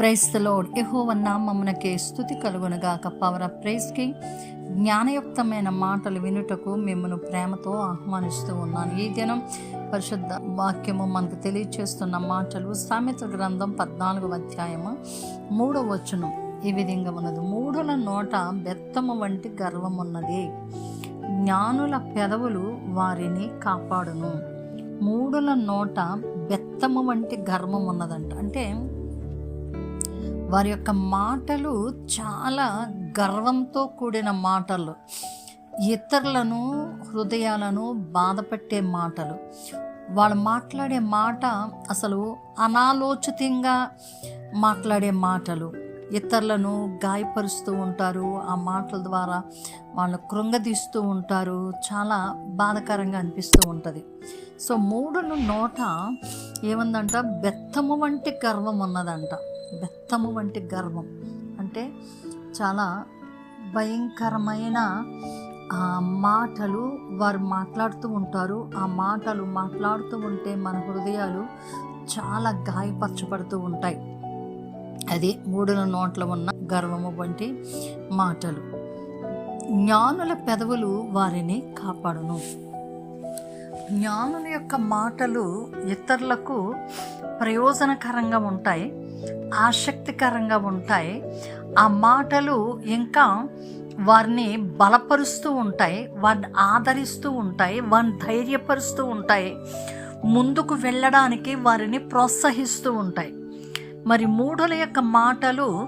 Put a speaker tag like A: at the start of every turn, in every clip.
A: ప్రైస్తలోడ్ యహోవన్న మమ్మనకే స్థుతి కలుగునుగాక. Power of ప్రైస్కి జ్ఞానయుక్తమైన మాటలు వినుటకు మిమ్మల్ని ప్రేమతో ఆహ్వానిస్తూ ఉన్నాను. ఈ దినం పరిశుద్ధ వాక్యము మనకు తెలియచేస్తున్న మాటలు సామెత గ్రంథం పద్నాలుగు అధ్యాయము మూడవ వచనం. ఈ విధంగా ఉన్నది. మూడుల నోట బెత్తము వంటి గర్వం ఉన్నది జ్ఞానుల పెదవులు వారిని కాపాడును. మూడుల నోట బెత్తము వంటి గర్వం ఉన్నదంట అంటే వారి యొక్క మాటలు చాలా గర్వంతో కూడిన మాటలు. ఇతరులను హృదయాలను బాధపెట్టే మాటలు. వాళ్ళు మాట్లాడే మాట అసలు అనాలోచితంగా మాట్లాడే మాటలు. ఇతరులను గాయపరుస్తూ ఉంటారు. ఆ మాటల ద్వారా వాళ్ళు కృంగదీస్తూ ఉంటారు. చాలా బాధకరంగా అనిపిస్తూ ఉంటుంది. సో మూడును నోట ఏముందంట? బెత్తము వంటి గర్వం ఉన్నదంట. బెత్తము వంటి గర్వం. అంటే చాలా భయంకరమైన మాటలు వారు మాట్లాడుతూ ఉంటారు. ఆ మాటలు మాట్లాడుతూ ఉంటే మన హృదయాలు చాలా గాయపరచబడుతూ ఉంటాయి. అది మూడుల నోట్ల ఉన్న గర్వము వంటి మాటలు. జ్ఞానుల పెదవులు వారిని కాపాడును. జ్ఞానుల యొక్క మాటలు ఇతరులకు ప్రయోజనకరంగా ఉంటాయి ఆసక్తికరంగా ఉంటాయి. ఆ మాటలు ఇంకా వారిని బలపరుస్తూ ఉంటాయి వారిని ఆదరిస్తూ ఉంటాయి వారిని ధైర్యపరుస్తూ ఉంటాయి. ముందుకు వెళ్ళడానికి వారిని ప్రోత్సహిస్తూ ఉంటాయి. మరి మూఢుల యొక్క మాటలు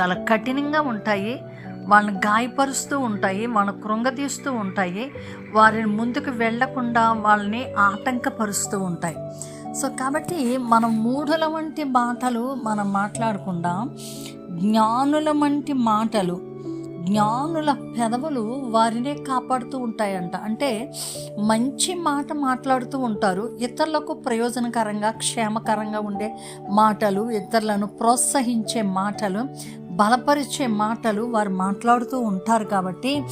A: చాలా కఠినంగా ఉంటాయి. వాళ్ళని గాయపరుస్తూ ఉంటాయి వాళ్ళని కృంగతీస్తూ ఉంటాయి వారిని ముందుకు వెళ్ళకుండా వాళ్ళని ఆటంకపరుస్తూ ఉంటాయి. సో కాబట్టి మనం మూఢుల వంటి మాటలు మనం మాట్లాడకుండా జ్ఞానుల వంటి మాటలు జ్ఞానుల పెదవులు వారినే కాపాడుతూ ఉంటాయంట. అంటే మంచి మాట మాట్లాడుతూ ఉంటారు ఇతరులకు ప్రయోజనకరంగా క్షేమకరంగా ఉండే మాటలు ఇతరులను ప్రోత్సహించే మాటలు బలపరిచే మాటలు వారు మాట్లాడుతూ ఉంటారు కాబట్టి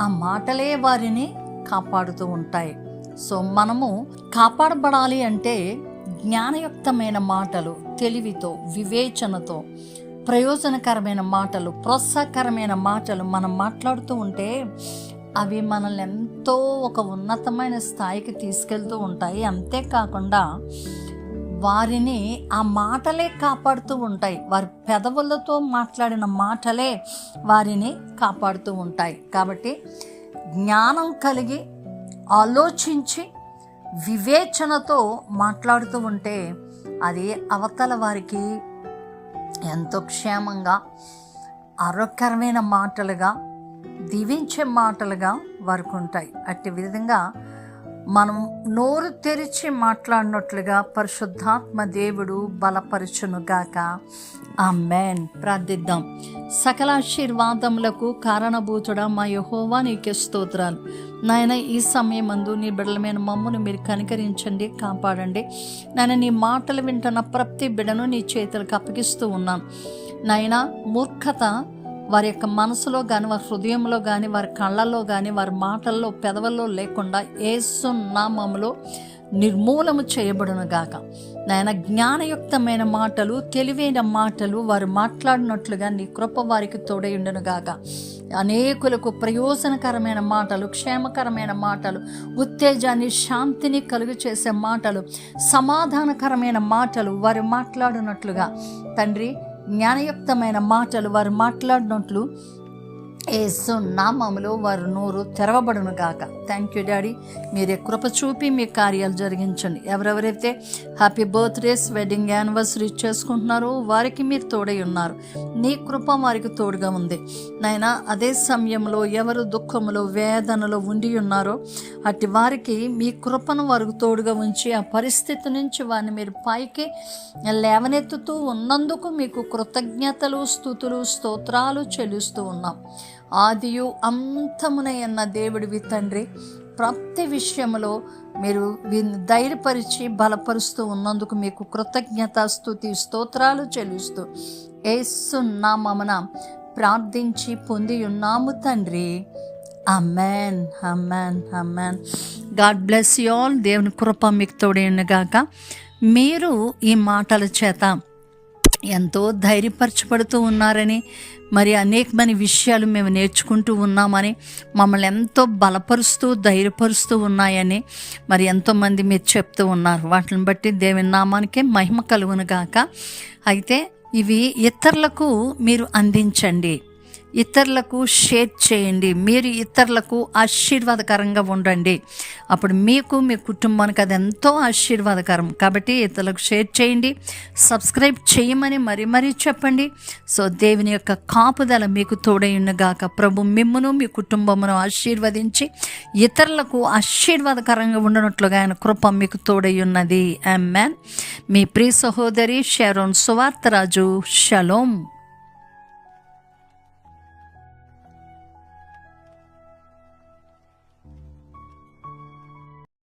A: ఆ మాటలే వారిని కాపాడుతూ ఉంటాయి. సో మనము కాపాడబడాలి అంటే జ్ఞానయుక్తమైన మాటలు తెలివితో వివేచనతో ప్రయోజనకరమైన మాటలు ప్రోత్సాహకరమైన మాటలు మనం మాట్లాడుతూ ఉంటే అవి మనల్ని ఎంతో ఒక ఉన్నతమైన స్థాయికి తీసుకెళ్తూ ఉంటాయి. అంతేకాకుండా వారిని ఆ మాటలే కాపాడుతూ ఉంటాయి. వారి పెదవులతో మాట్లాడిన మాటలే వారిని కాపాడుతూ ఉంటాయి. కాబట్టి జ్ఞానం కలిగి ఆలోచించి వివేచనతో మాట్లాడుతూ ఉంటే అది అవతల వారికి ఎంతో క్షేమంగా ఆరోగ్యకరమైన మాటలుగా దీవించే మాటలుగా వారికి ఉంటాయి. అట్టి విధంగా మనం నోరు తెరిచి మాట్లాడినట్లుగా పరిశుద్ధాత్మ దేవుడు బలపరచునుగాక ఆ మేన్ ప్రార్థిద్దాం. సకలాశీర్వాదములకు కారణభూతుడ కారణభూతుడా మా యహోవా నీకే స్తోత్రాలు. నాయన ఈ సమయం అందు నీ బిడ్డలమైన మమ్మను మీరు కనికరించండి కాపాడండి. నాయన నీ మాటలు వింటున్న ప్రతి బిడను నీ చేతులకు అప్పగిస్తూ ఉన్నాను నాయన మూర్ఖత వారి యొక్క మనసులో కానీ వారి హృదయంలో కానీ వారి కళ్ళల్లో కానీ వారి మాటల్లో పెదవుల్లో లేకుండా ఏసు నామములో నిర్మూలము చేయబడును గాక. నాయన జ్ఞానయుక్తమైన మాటలు తెలివైన మాటలు వారు మాట్లాడినట్లుగా నీ కృప వారికి తోడయుండును గాక. అనేకులకు ప్రయోజనకరమైన మాటలు క్షేమకరమైన మాటలు ఉత్తేజాన్ని శాంతిని కలుగు చేసే మాటలు సమాధానకరమైన మాటలు వారు మాట్లాడినట్లుగా. తండ్రి జ్ఞానయుక్తమైన మాటలు వారు మాట్లాడినట్లు ఏసు నామములో వారు నోరు తెరవబడును గాక థ్యాంక్ యూ డాడీ మీరే కృప చూపి మీ కార్యాలు జరిగించండి. ఎవరెవరైతే హ్యాపీ బర్త్డేస్ వెడ్డింగ్ యానివర్సరీ చేసుకుంటున్నారో వారికి మీరు తోడై ఉన్నారు. నీ కృప వారికి తోడుగా ఉంది. నాయన అదే సమయంలో ఎవరు దుఃఖములో వేదనలో ఉండి ఉన్నారో అట్టి వారికి మీ కృపను వారికి తోడుగా ఉంచి ఆ పరిస్థితి నుంచి వారిని మీరు పైకి లేవనెత్తుతూ ఉన్నందుకు మీకు కృతజ్ఞతలు స్థుతులు స్తోత్రాలు చెల్లిస్తూ ఉన్నాం. ఆదియు అంతమునయన్న దేవుడివి తండ్రి ప్రతి విషయంలో మీరు ధైర్యపరిచి బలపరుస్తూ ఉన్నందుకు మీకు కృతజ్ఞత స్థుతి స్తోత్రాలు చెల్లిస్తూ ఏసున్నామన ప్రార్థించి పొంది ఉన్నాము తండ్రి. Amman Amman Amman God bless you all. దేవుని కృప మీకు తోడేనుగాక. మీరు ఈ మాటల చేత ఎంతో ధైర్యపరచబడుతూ ఉన్నారని మరి అనేకమైన విషయాలు మేము నేర్చుకుంటూ ఉన్నామని మమ్మల్ని ఎంతో బలపరుస్తూ ధైర్యపరుస్తూ ఉన్నాయని మరి ఎంతోమంది మీరు చెప్తూ ఉన్నారు. వాటిని బట్టి దేవుని నామానికే మహిమ కలుగును గాక. అయితే ఇవి ఇతరులకు మీరు అందించండి. ఇతరులకు షేర్ చేయండి. మీరు ఇతరులకు ఆశీర్వాదకరంగా ఉండండి. అప్పుడు మీకు మీ కుటుంబానికి అది ఎంతో ఆశీర్వాదకరం. కాబట్టి ఇతరులకు షేర్ చేయండి. సబ్స్క్రైబ్ చేయమని మరీ మరీ చెప్పండి. సో దేవుని యొక్క కాపుదల మీకు తోడైనగాక ప్రభు మిమ్మును మీ కుటుంబమును ఆశీర్వదించి ఇతరులకు ఆశీర్వాదకరంగా ఉండనట్లుగా ఆయన కృప మీకు తోడయ్యున్నది ఉన్నది మ్యాన్ మీ ప్రియ సహోదరి షారోన్ సువార్తరాజు. షలోం